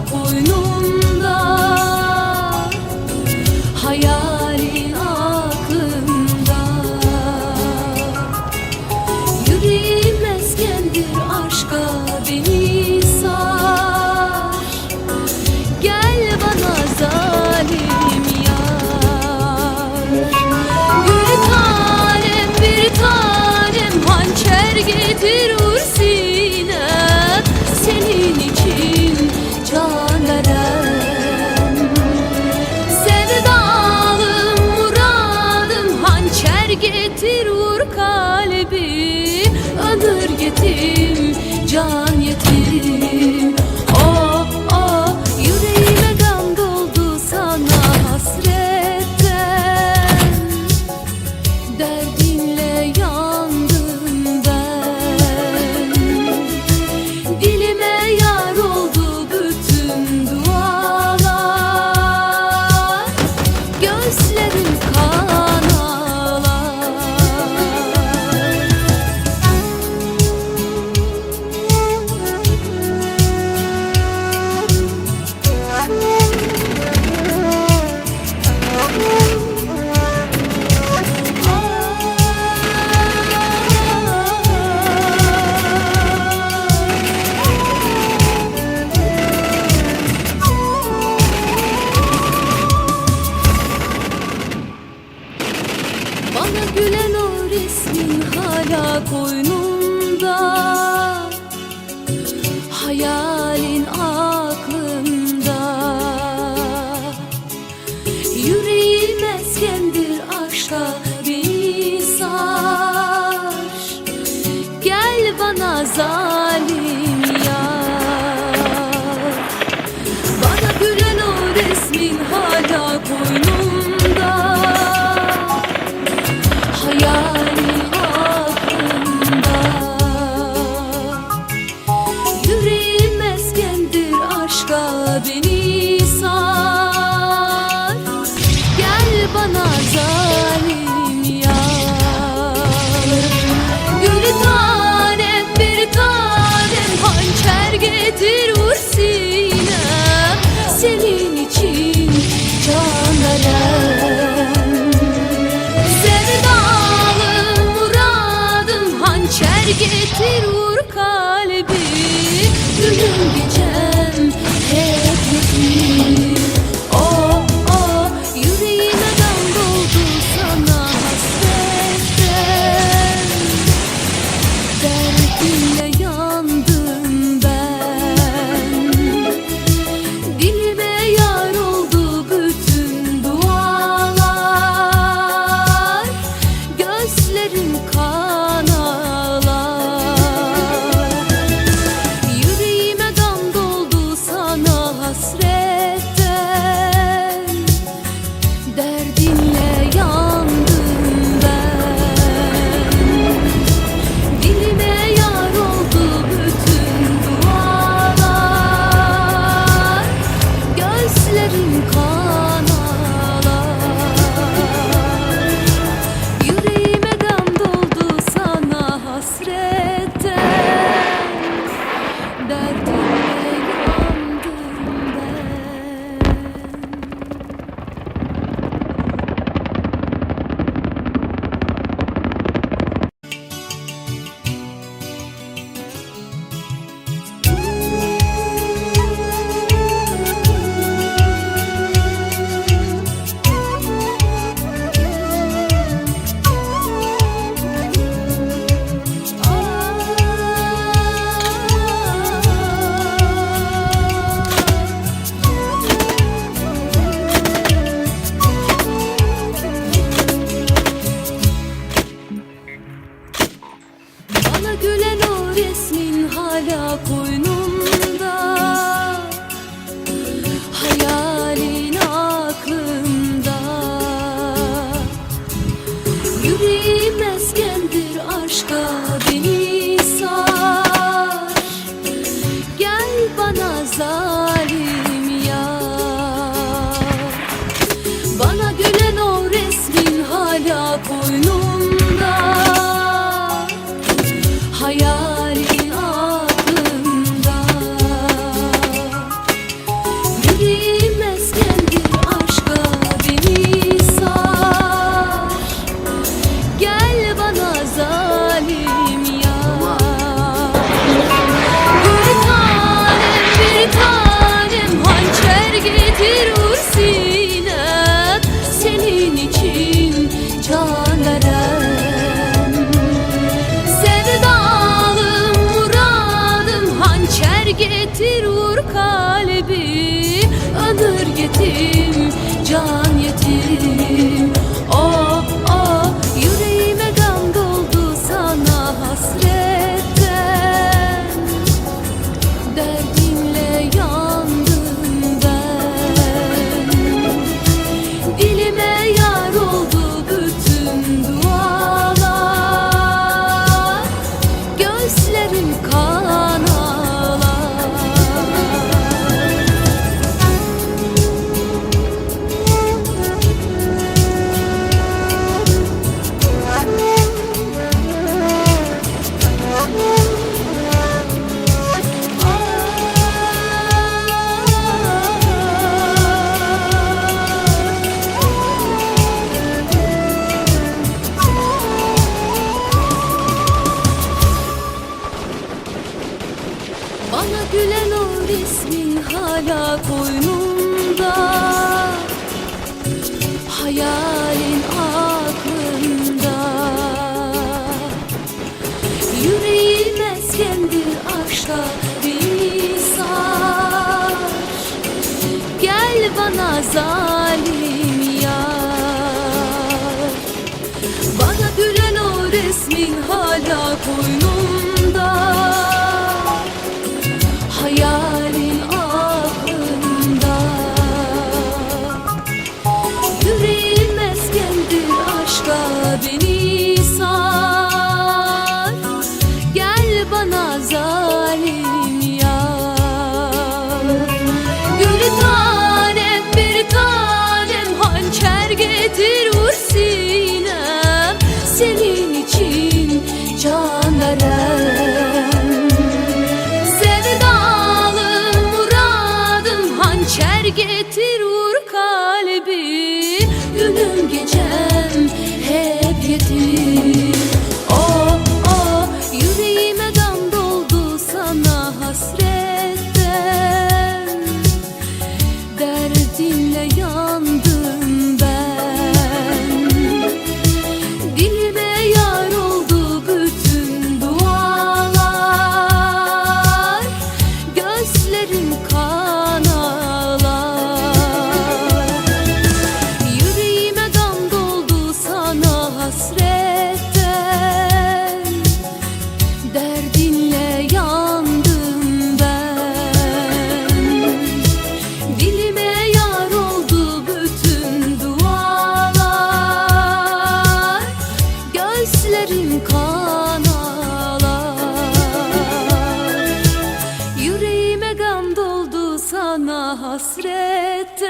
boynumda tiro. Hasrettir usina senin için canlarım. Zerdalım muradım hançer getir vur kalbi. Gülüm gecem hey. getir vur kalbim Anır yetim, can yetim Yüreğime sendir aşka bir sar Gel bana zalim yar. Bana gülen o resmin hala koynumda Hayal hasretten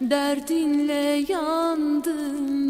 Derdinle yandım.